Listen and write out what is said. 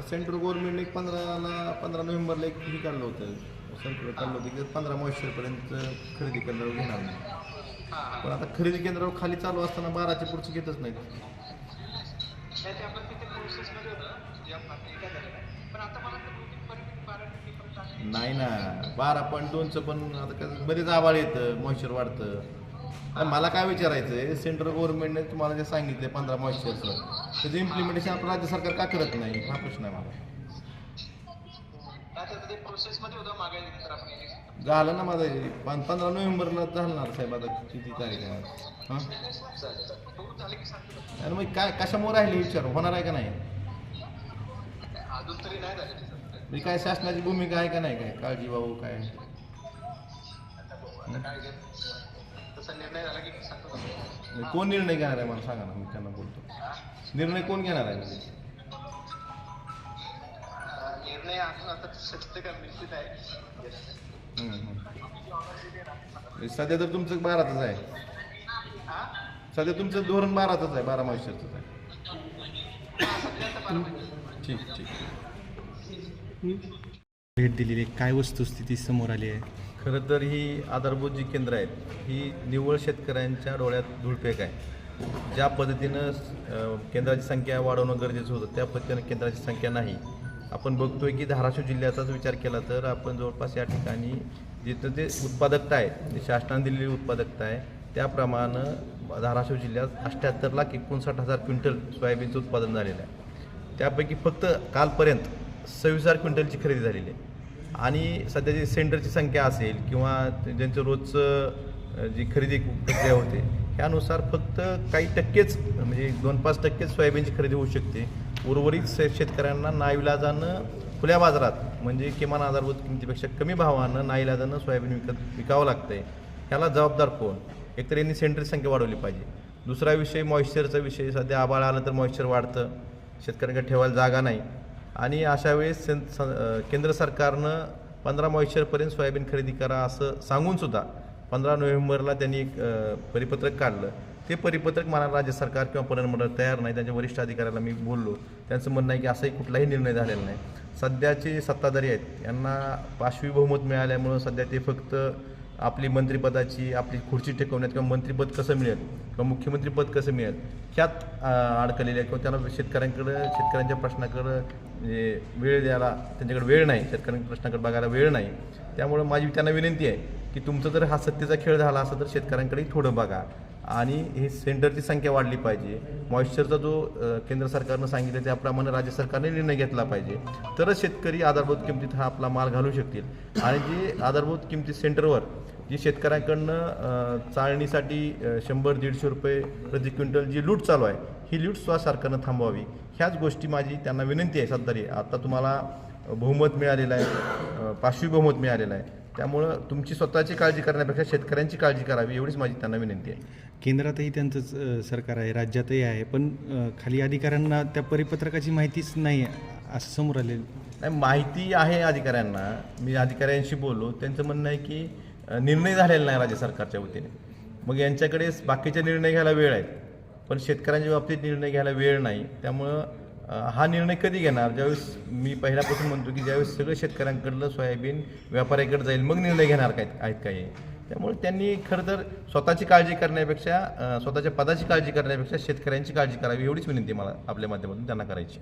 Central गव्हर्नमेंटने एक पंधराला पंधरा नोव्हेंबरला एक हे काढलं होतं. सेंट्रल काढलं होतं की पंधरा मॉइश्चरपर्यंत खरेदी केंद्रावर घेणार नाही. पण आता खरेदी केंद्रावर खाली चालू असताना बाराचे पुढचं घेतच नाहीत. नाही ना बारा पॉईंट दोनचं पण आता बरेच आवाळ येतं मॉइश्चर वाढतं. आणि मला काय विचारायचं आहे सेंट्रल गव्हर्नमेंटने तुम्हाला जे सांगितलं पंधरा मॉइश्चरचं त्याचं इम्प्लिमेंटेशन आपलं राज्य सरकार का करत नाही? हा प्रश्न आहे मला. झालं ना माझं हे. पंधरा नोव्हेंबरला झालं साहेब आता किती तारीख आहे? हां? मग काय कशामुळे राहिले विचार? होणार आहे का नाही? अजून तरी नाही झाले ते सध्या. म्हणजे काय शासनाची भूमिका आहे का नाही काय? काळजी भाऊ काय? आता बघू आता काय तसा निर्णय झाला की सांगतो तुम्हाला. म्हणजे कोण निर्णय घेणार आहे? मला सांगा ना मी त्यांना बोलतो. निर्णय कोण घेणार आहे? म्हणजे? अं, निर्णय अजून आता सत्य का निश्चित आहे. हम्म, हम्म. म्हणजे सध्या तर तुमचं बारातच आहे. हा? सध्या तुमचं धोरण बारातच आहे बारा माहिती आहे. सध्या. ठीक ठीक. भेट दिलेली आहे. काय वस्तुस्थिती समोर आली आहे? खरं तर ही आधारभूत जी केंद्र आहेत ही निव्वळ शेतकऱ्यांच्या डोळ्यात धुळपेक आहे. ज्या पद्धतीनं केंद्राची संख्या वाढवणं गरजेचं होतं त्या पद्धतीनं केंद्राची संख्या नाही. आपण बघतोय की धाराशिव जिल्ह्याचाच विचार केला तर आपण जवळपास या ठिकाणी जिथं जे उत्पादकता आहे जी शासनाने दिलेली उत्पादकता आहे त्याप्रमाणे धाराशिव जिल्ह्यात अठ्ठ्याहत्तर लाख एकोणसाठ हजार क्विंटल सोयाबीनचं उत्पादन झालेलं आहे. त्यापैकी फक्त कालपर्यंत सव्वीस हजार क्विंटलची खरेदी झालेली आहे. आणि सध्याची सेंटरची संख्या असेल किंवा ज्यांचं रोजचं जी खरेदी प्रक्रिया होते त्यानुसार फक्त काही टक्केच म्हणजे दोन पाच टक्केच सोयाबीनची खरेदी होऊ शकते. उर्वरित शेतकऱ्यांना नाईलाजानं खुल्या बाजारात म्हणजे किमान आधारभूत किमतीपेक्षा कमी भावानं नाईलाजानं सोयाबीन विकत विकावं लागतंय. ह्याला जबाबदार कोण? एकतर यांनी सेंटरची संख्या वाढवली पाहिजे. दुसरा विषय मॉइश्चरचा विषय सध्या आबाळ आलं तर मॉइश्चर वाढतं. शेतकऱ्यांकडे ठेवायला जागा नाही. आणि अशा वेळेस स- केंद्र सरकारनं पंधरा मॉइश्चरपर्यंत सोयाबीन खरेदी करा असं सांगूनसुद्धा पंधरा नोव्हेंबरला त्यांनी एक परिपत्रक काढलं. ते परिपत्रक मला राज्य सरकार किंवा परिमंडळ तयार नाही. त्यांच्या वरिष्ठ अधिकाऱ्याला मी बोललो. त्यांचं म्हणणं आहे की असाही कुठलाही निर्णय झालेला नाही. सध्याचे सत्ताधारी आहेत. यांना पाशवी बहुमत मिळाल्यामुळं सध्या ते फक्त आपली मंत्रिपदाची आपली खुर्ची टेकवण्यात किंवा मंत्रिपद कसं मिळेल किंवा मुख्यमंत्रीपद कसं मिळेल ह्यात अं, आहे किंवा त्यांना शेतकऱ्यांकडं शेतकऱ्यांच्या प्रश्नाकडं म्हणजे वेळ द्यायला त्यांच्याकडे वेळ नाही शेतकऱ्यांच्या प्रश्नाकडे बघायला वेळ नाही. त्यामुळं माझी त्यांना विनंती आहे की तुमचं जर हा सत्तेचा खेळ झाला असता तर शेतकऱ्यांकडेही थोडं बघा. आणि ही सेंटरची संख्या वाढली पाहिजे. मॉइश्चरचा जो केंद्र सरकारनं सांगितलं त्याप्रमाणे राज्य सरकारने निर्णय घेतला पाहिजे. तरच शेतकरी आधारभूत किमतीत हा आपला माल घालू शकतील. आणि जे आधारभूत किमती सेंटरवर जी शेतकऱ्यांकडनं चाळणीसाठी शंभर दीडशे रुपये प्रति क्विंटल जी लूट चालू आहे ही लूट स्वा सरकारनं थांबवावी. ह्याच गोष्टी माझी त्यांना विनंती आहे सध्या आता तुम्हाला बहुमत मिळालेलं आहे पाचवी बहुमत मिळालेलं आहे. त्यामुळं तुमची स्वतःची काळजी करण्यापेक्षा शेतकऱ्यांची काळजी करावी एवढीच माझी त्यांना विनंती आहे. केंद्रातही त्यांचंच अ, सरकार आहे राज्यातही आहे पण खाली अधिकाऱ्यांना त्या परिपत्रकाची माहितीच नाही आहे असं समोर आलेलं. नाही माहिती आहे अधिकाऱ्यांना. मी अधिकाऱ्यांशी बोललो. त्यांचं म्हणणं आहे की निर्णय झालेला नाही राज्य सरकारच्या वतीने. मग यांच्याकडे बाकीचे निर्णय घ्यायला वेळ आहे. पण शेतकऱ्यांच्या बाबतीत निर्णय घ्यायला वेळ नाही. त्यामुळं हा निर्णय कधी घेणार? ज्यावेळेस मी पहिल्यापासून म्हणतो की ज्यावेळेस सगळं शेतकऱ्यांकडलं सोयाबीन व्यापाऱ्याकडे जाईल मग निर्णय घेणार काय आहेत काही त्यामुळे त्यांनी खरं तर स्वतःची काळजी करण्यापेक्षा स्वतःच्या पदाची काळजी करण्यापेक्षा शेतकऱ्यांची काळजी करावी एवढीच विनंती मला आपल्या माध्यमातून त्यांना करायची.